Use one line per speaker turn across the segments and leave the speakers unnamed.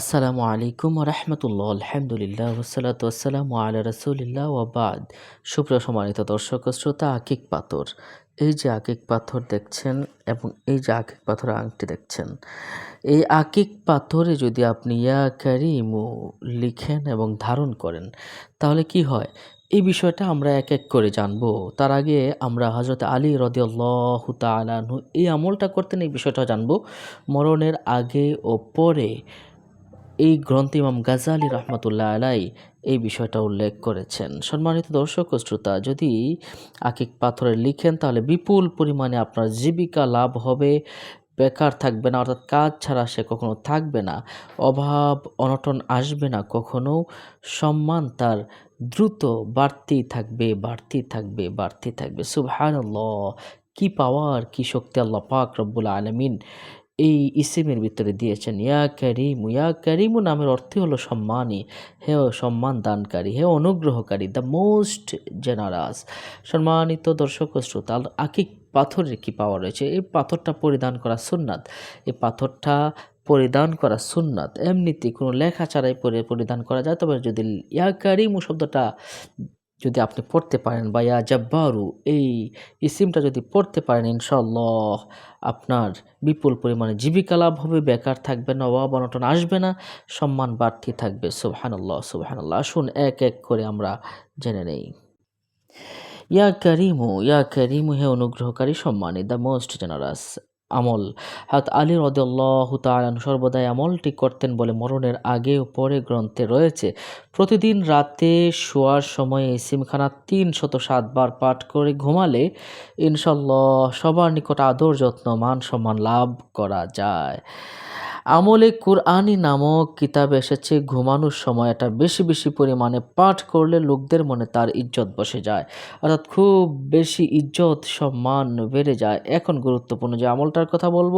আসসালামু আলাইকুম রহমতুল্লাহ, আলহামদুলিল্লাহ ওসালাত আসসালাম আলা রসুলিল্লাহ ওবাদ সুপ্রিয় সম্মানিত দর্শক শ্রোতা, আকিক পাথর। এই যে আকিক পাথর দেখছেন এবং এই যে আকিক পাথর আংটি দেখছেন, এই আকিক পাথরে যদি আপনি ইয়া কারিমু লিখেন এবং ধারণ করেন, তাহলে কি হয়? এই বিষয়টা আমরা এক এক করে জানব। তার আগে আমরা হজরত আলী রদিয়াল্লাহ তালানহু এই আমলটা করতেন, এই বিষয়টা জানব। মরণের আগে ও পরে এই গ্রন্থে ইমাম গাজালি রহমতুল্লাহ আলাই এই বিষয়টা উল্লেখ করেছেন। সম্মানিত দর্শক শ্রোতা, যদি আকিক পাথরে লিখেন, তাহলে বিপুল পরিমাণে আপনার জীবিকা লাভ হবে। বেকার থাকবে না, অর্থাৎ কাজ ছাড়া সে কখনো থাকবে না। অভাব, অনটন আসবে না, কখনো। সম্মান তার দ্রুত বাড়তেই থাকবে বাড়তেই থাকবে বাড়তেই থাকবে। সুবহান কি পাওয়ার, কি শক্তি আল্লাহ পাক রব্বুল আলমিন এই ইসিমের ভিতরে দিয়েছেন, ইয়া ক্যারিমু ইয়া ক্যারিমু নামের অর্থই হলো সম্মানী, হে সম্মান দানকারী হে অনুগ্রহকারী দ্য মোস্ট জেনারাস সম্মানিত দর্শক ও শ্রোতা আকিক পাথরের কি পাওয়া রয়েছে? এই পাথরটা পরিধান করা সুন্নাত, এই পাথরটা পরিধান করা সুন্নাত, এমনিতে কোনো লেখা ছাড়াই পরে, পরিধান করা যায়, তবে যদি ইয়া কারিমু শব্দটা যদি আপনি পড়তে পারেন, বা ইয়া জাব্বারু, এই ইসিমটা যদি পড়তে পারেন ইনশাল্লাহ আপনার বিপুল পরিমাণে জীবিকা লাভ হবে, বেকার থাকবে না, অভাব অনটন আসবে না, সম্মান বাড়তি থাকবে, সুবহানাল্লাহ সুবহানাল্লাহ। আসুন, এক এক করে আমরা জেনে নেই। ইয়া করিমু ইয়া করিমু হে অনুগ্রহকারী সম্মানী দ্য মোস্ট জেনারাস। আমল। হাত আলী রদুল্লাহ তালান সর্বদাই আমলটি করতেন বলে মরণের আগে ও পরে গ্রন্থে রয়েছে। প্রতিদিন রাতে শোয়ার সময়ে সিমখানা তিন শত সাতবার পাঠ করে ঘুমালে ইনশাল্লাহ সবার নিকট আদর, যত্ন, মান, সম্মান লাভ করা যায়। আমলে কুরআনি নামক কিতাব এসেছে, ঘুমানোর সময় এটা বেশি বেশি পরিমাণে পাঠ করলে লোকদের মনে তার ইজ্জত বসে যায়। অর্থাৎ খুব বেশি ইজ্জত, সম্মান বেড়ে যায়। এখন গুরুত্বপূর্ণ যে আমলটার কথা বলব,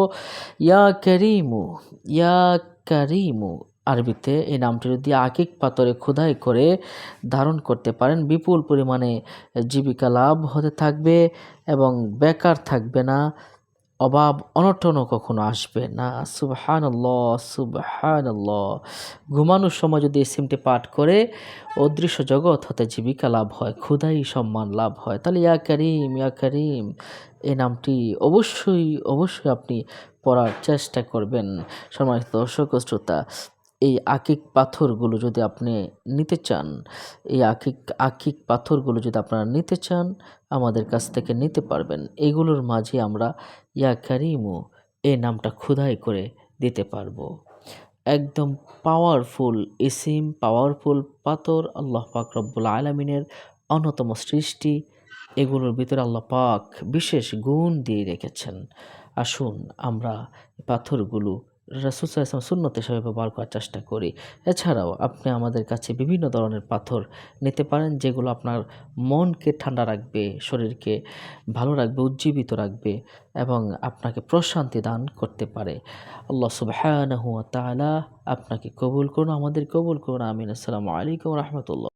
ইয়া ক্যারিমু ইয়া ক্যারিমু আরবিতে এই নামটি যদি আকিক পাতরে খোদাই করে ধারণ করতে পারেন, বিপুল পরিমাণে জীবিকা লাভ হতে থাকবে এবং বেকার থাকবে না। অভাব অনটনও কখনো আসবে না। সুবহান সুবহান ঘুমানোর সময় যদি এই সিমটি পাঠ করে অদৃশ্য জগৎ হতে জীবিকা লাভ হয় ক্ষুদাই সম্মান লাভ হয়, তাহলে ইয়া করিম ইয়া করিম, এই নামটি অবশ্যই অবশ্যই আপনি পড়ার চেষ্টা করবেন। সম্মানিত দর্শক শ্রোতা এই আকিক পাথরগুলো যদি আপনি নিতে চান, এই আকিক আকিক পাথরগুলো যদি আপনারা নিতে চান, আমাদের কাছ থেকে নিতে পারবেন। এগুলোর মাঝে আমরা ইয়া কারিমু এই নামটা ক্ষুধাই করে দিতে পারব। একদম পাওয়ারফুল ইসিম পাওয়ারফুল পাথর আল্লাহ পাক রব্বুল আলমিনের অন্যতম সৃষ্টি। এগুলোর ভিতরে আল্লাহ পাক বিশেষ গুণ দিয়ে রেখেছেন। আসুন আমরা পাথরগুলো রাসুল সাল্লাম শূন্যত হিসাবে ব্যবহার করার চেষ্টা করি। এছাড়াও আপনি আমাদের কাছে বিভিন্ন ধরনের পাথর নিতে পারেন যেগুলো আপনার মনকে ঠান্ডা রাখবে, শরীরকে ভালো রাখবে, উজ্জীবিত রাখবে এবং আপনাকে প্রশান্তি দান করতে পারে। আল্লাহ সুবাহ আপনাকে কবুল করুন, আমাদের কবুল করুন। আমিন। আসসালামু আলাইকুম রহমতুল্লাহ।